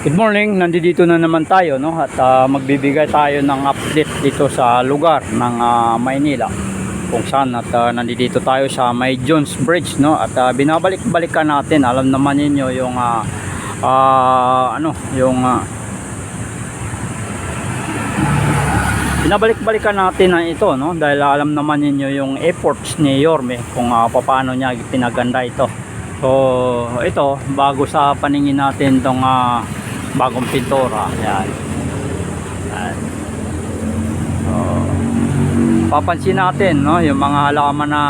Good morning, nandito na naman tayo no? At ah, magbibigay tayo ng update dito sa lugar ng ah, Maynila. Kung saan at ah, nandito tayo sa May Jones Bridge no? At ah, binabalik-balikan natin. Alam naman niyo yung ah, ah, ano yung ah, binabalik-balikan natin na ito no? Dahil alam naman niyo yung efforts ni Yorme kung ah, paano niya pinaganda ito. So ito bago sa paningin natin tong ah, bagong pintura yan. Yan. So, papansin natin no yung mga halaman na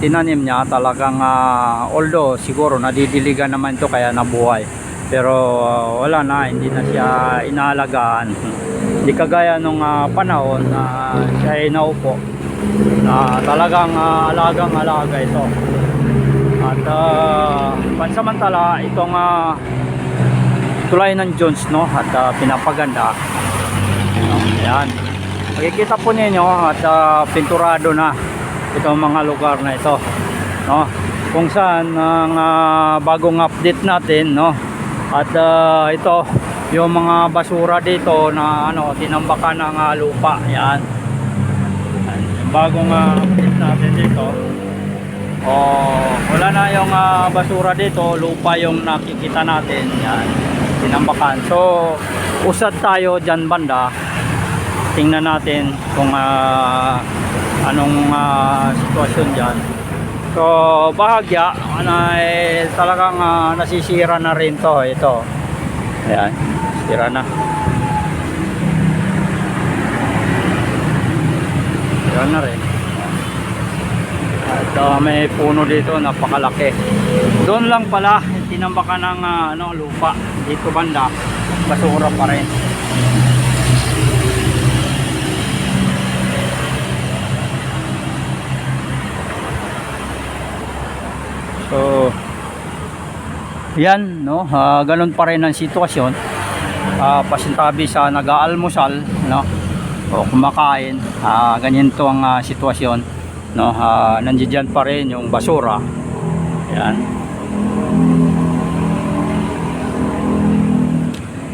tinanim niya talagang ah, although siguro nadidiligan naman ito kaya nabuhay. Pero ah, wala na hindi na siya inaalagaan. Hindi kagaya nung ah, panahon na siya ay naupo na talagang ah, alagang alaga ito. At ah, pansamantala itong ah, tulay ng Jones no? At ah, pinapaganda. Yan makikita po ninyo at ah, pinturado na itong mga lugar na ito no? Kung saan ang ah, bagong update natin no? At ah, ito yung mga basura dito na ano tinambakan ng ah, lupa. Yan bagong ah, update natin dito. Oh, wala na yung ah, basura dito, lupa yung nakikita natin. Yan, tinambakan. So, usad tayo dyan banda. Tingnan natin kung ah, anong ah, sitwasyon dyan. So, bahagya, ano, eh, talagang ah, nasisira na rin to. Ito. Ayan, sira na. Sira na rin. At ah, may puno dito, napakalaki. Doon lang pala, tinambakan ng ah, ano, lupa. Dito banda, basura pa rin. So, yan, no? Ah, ganun pa rin ang sitwasyon. Ah, pasintabi sa nag-aalmusal, no? O kumakain, ah, ganyan to ang ah, sitwasyon no uh, nandiyan pa rin yung basura. Yan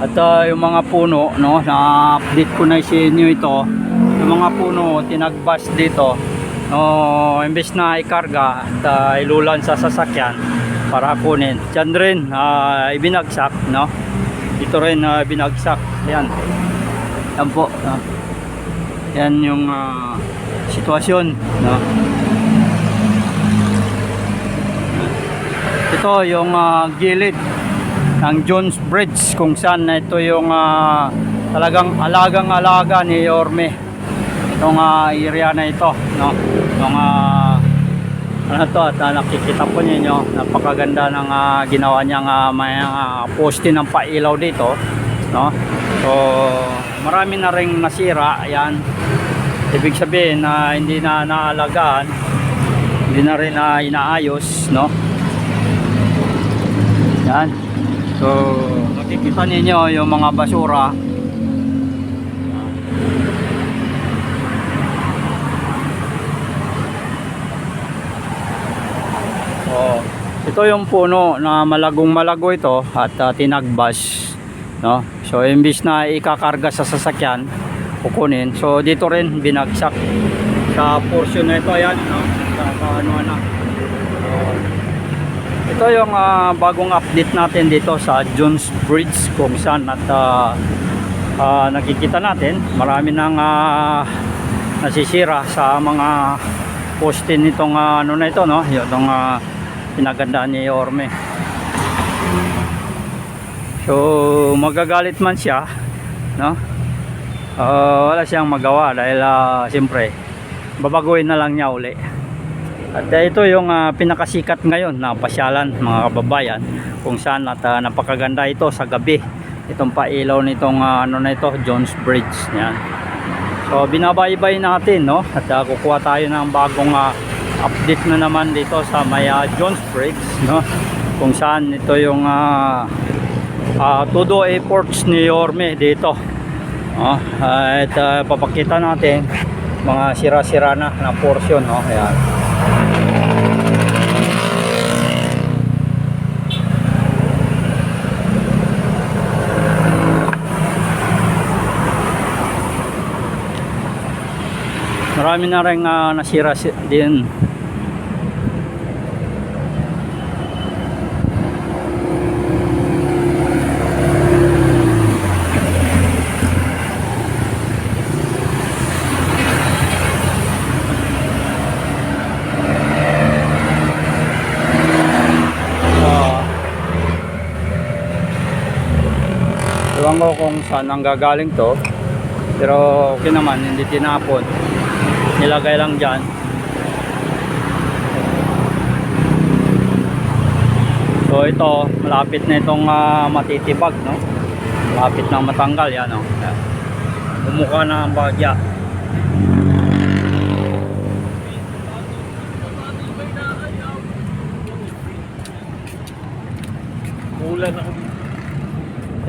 at ah, yung mga puno no na update ko na sa inyo ito. Yung mga puno tinagbas dito. No imbes na ikarga at ah, ilulan sa sasakyan para kunin. Dyan rin ah, ibinagsak no? Ito rin ah, binagsak. Yan yan po no? yan yung ah, sitwasyon no? Ito yung ah, gilid ng Jones Bridge kung saan na ito yung ah, talagang alagang alaga ni Yorme. Itong ah, area na ito no? Itong ah, ano to at ah, nakikita po ninyo napakaganda ng ah, ginawa niyang ah, may ah, poste ng pailaw dito no? So marami na ring nasira yan ibig sabihin na hindi na naalagaan hindi na rin na inaayos no? Yan. So makikita ninyo yung mga basura. So ito yung puno na malagong malago ito at uh, tinagbas no? So imbis na ikakarga sa sasakyan kukunin. So dito rin binagsak sa portion na ito ayan no. Sa ano na. ito yung ah, bagong update natin dito sa Jones Bridge kung saan at ah, ah, nakikita natin marami nang ah, nasisira sa mga poste nitong ah, ano na ito no yung uh, pinagandaan ni Orme so magagalit man siya no uh, wala siyang magawa dahil uh, siyempre babaguhin na lang niya uli. At uh, ito yung uh, pinakasikat ngayon na pasyalan mga kababayan kung saan at uh, napakaganda ito sa gabi. Itong pailaw nitong uh, ano na ito Jones Bridge yan. So binabaybay natin no? At uh, kukuha tayo ng bagong uh, update na naman dito sa may uh, Jones Bridge no? Kung saan ito yung uh, uh, todo efforts ni Yorme dito oh, at uh, papakita natin mga sira-sira na na portion no? Oh, ayan. Marami na rin uh, nasira din. Ewan ko kung saan ang gagaling to. Pero okay naman, hindi tinapon. Nilagay lang dyan. So ito, malapit na itong ah, matitibag, no? Malapit na matanggal yan, no? Ayan. Bumuka na ang bagya.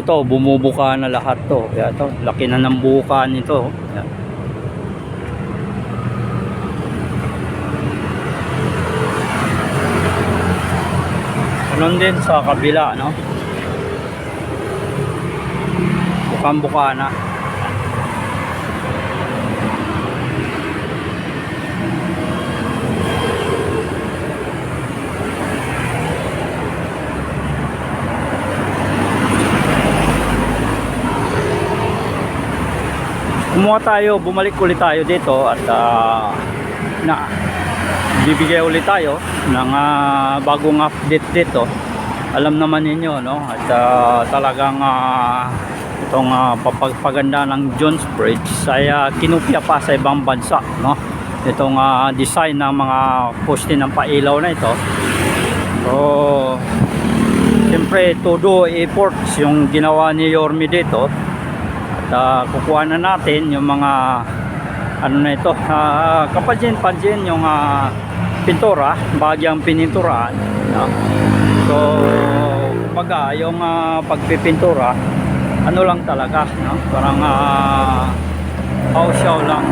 Ito, bumubuka na lahat to. Kaya to, laki na ng buka nito. Ayan. Ganun din sa kabila, no? Bukang buka na. Kumuha tayo, bumalik ulit tayo dito at ah, na bibigay ulit tayo ng ah, bagong update dito. Alam naman ninyo no at ah, talagang ah, itong ah, papagpaganda ng Jones Bridge ay ah, kinupya pa sa ibang bansa no. Itong ah, design ng mga poste ng pailaw na ito. So Siyempre, todo efforts yung ginawa ni Yormi dito ah, kukuha na natin yung mga ano na ito uh, kapansin-pansin yung ah, pintura bagyang pininturaan no? so kumbaga yung ah, pagpipintura ano lang talaga no? parang uh, show lang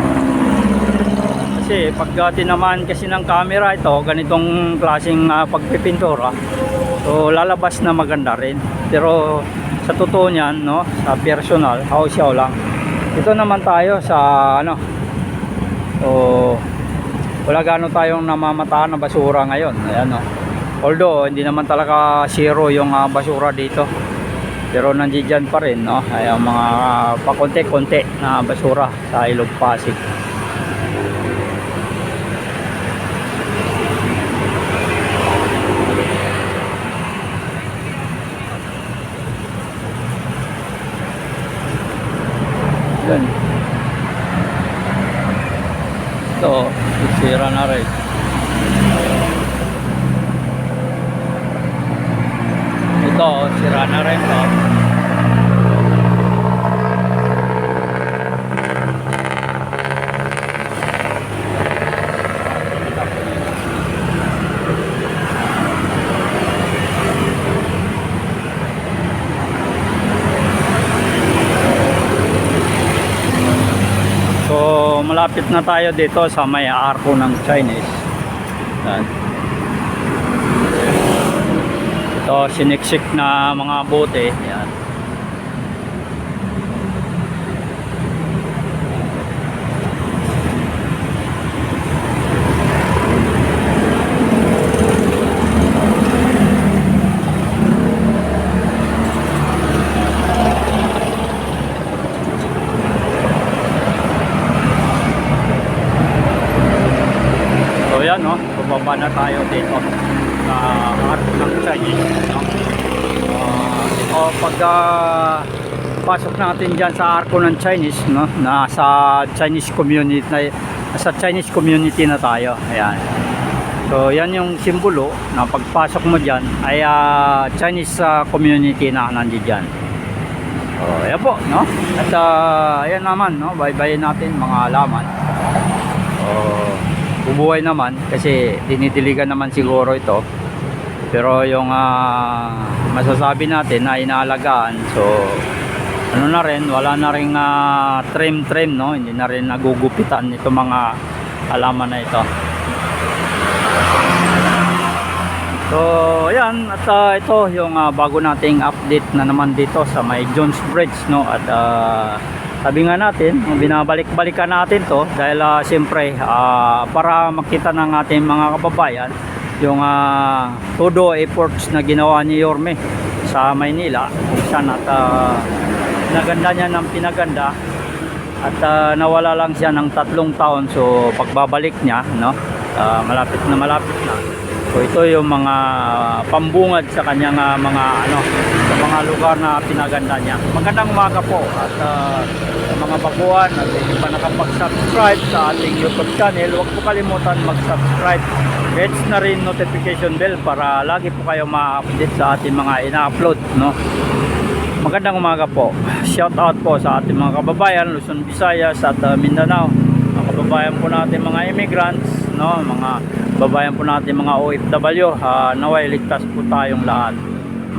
kasi pag naman kasi ng camera ito ganitong klaseng ah, pagpipintura so lalabas na maganda rin pero sa totoo niyan no sa personal hausyaw lang. Ito naman tayo sa ano so wala gaano tayong namamataan na basura ngayon. Ayan no. Although hindi naman talaga zero yung ah, basura dito. Pero nandiyan pa rin no ay mga pakonti-konti na basura sa Ilog Pasig Yan. Ito, sira na rin. Ito, sira na rin to. So, malapit na tayo dito sa may arko ng Chinese. Yan. Ito, siniksik na mga bote. Yan. So yan no, bumaba na tayo dito sa arko ng Chinese. No? Uh, so pag ah, pasok natin dyan sa arko ng Chinese, no? nasa Chinese community na, nasa Chinese community na tayo. Ayan. So yan yung simbolo na pagpasok mo dyan ay ah, Chinese ah, community na nandiyan. Oh, yan po, no? At ah, ayan naman, no? Bye-bye natin mga alaman. Oh, bubuhay naman kasi dinidiligan naman siguro ito. Pero yung ah, masasabi natin na inaalagaan, so ano na rin, wala na rin trim-trim, no? Hindi na rin nagugupitan ito mga halaman na ito. So, ayan, at ah, ito yung ah, bago nating update na naman dito sa may Jones Bridge, no? At ah, sabi nga natin, binabalik-balikan natin to dahil ah, siyempre ah, para makita ng ating mga kababayan yung uh, todo efforts na ginawa ni Yorme sa Maynila. Kung at ah, pinaganda niya ng pinaganda at ah, nawala lang siya ng tatlong taon. So pagbabalik niya no ah, malapit na malapit na. So ito yung mga pambungad sa kanyang ah, mga ano sa mga lugar na pinaganda niya. Magandang umaga po at ah, sa mga baguhan at hindi pa nakapag-subscribe sa ating YouTube channel huwag po kalimutan mag-subscribe hits na rin notification bell para lagi po kayo ma-update sa ating mga ina-upload no Magandang umaga po. Shout out po sa ating mga kababayan Luzon, Visayas at uh, Mindanao. Mga kababayan po natin mga immigrants, no, mga kababayan po natin mga OFW, uh, naway ligtas po tayong lahat.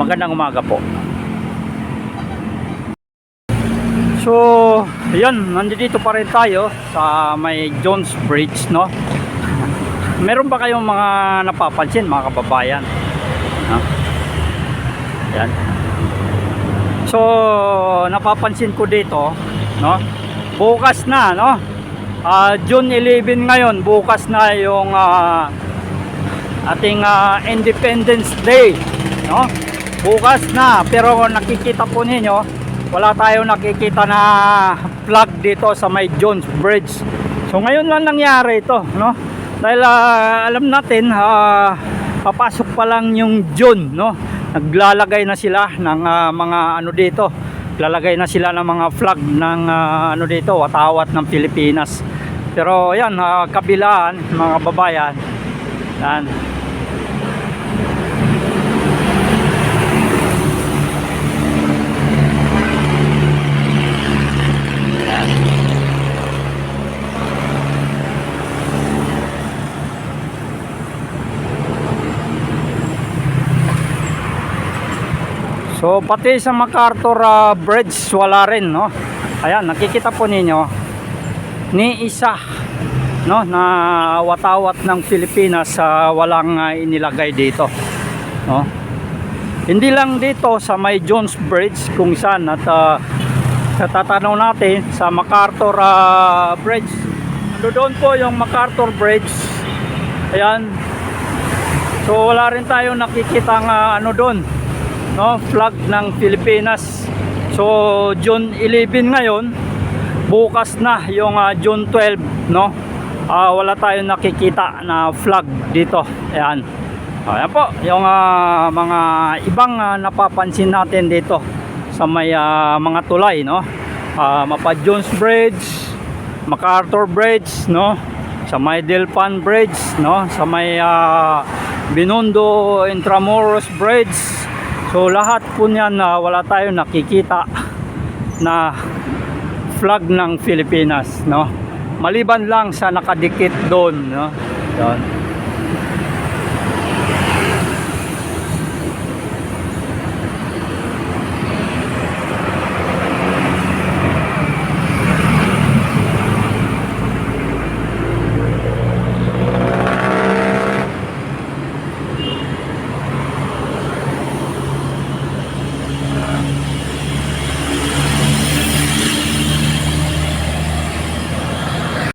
Magandang umaga po. So, yun, nandito pa rin tayo sa may Jones Bridge, no? Meron ba kayong mga napapansin, mga kababayan? No? Yan. So, napapansin ko dito, no? Bukas na, no? Ah, June 11 ngayon, bukas na yung ah, ating ah, Independence Day, no? Bukas na, pero nakikita po ninyo, wala tayong nakikita na flag dito sa may Jones Bridge. So ngayon lang nangyari ito, no? Dahil ah, alam natin, ah, papasok pa lang yung June, no? Naglalagay na sila ng ah, mga ano dito. Lalagay na sila ng mga flag ng ah, ano dito, watawat ng Pilipinas. Pero yan, ah, kabilaan, mga babayan. Yan. So pati sa MacArthur ah, Bridge wala rin no. Ayan nakikita po ninyo ni isa no na watawat ng Pilipinas sa walang ah, inilagay dito. No. Hindi lang dito sa may Jones Bridge kung saan at uh, tatanong natin sa MacArthur ah, Bridge. Ando doon po yung MacArthur Bridge. Ayan. So wala rin tayong nakikita ano doon no flag ng Pilipinas. So June 11 ngayon bukas na yung ah, June 12 no? Ah, wala tayong nakikita na flag dito. Ayan. Ayan po yung ah, mga ibang ah, napapansin natin dito sa may ah, mga tulay no? Ah, Mapa Jones Bridge MacArthur Bridge no? Sa may Delpan Bridge no? Sa may ah, Binondo Intramuros Bridge So lahat po niyan na wala tayong nakikita na flag ng Pilipinas, no? Maliban lang sa nakadikit doon, no? Doon.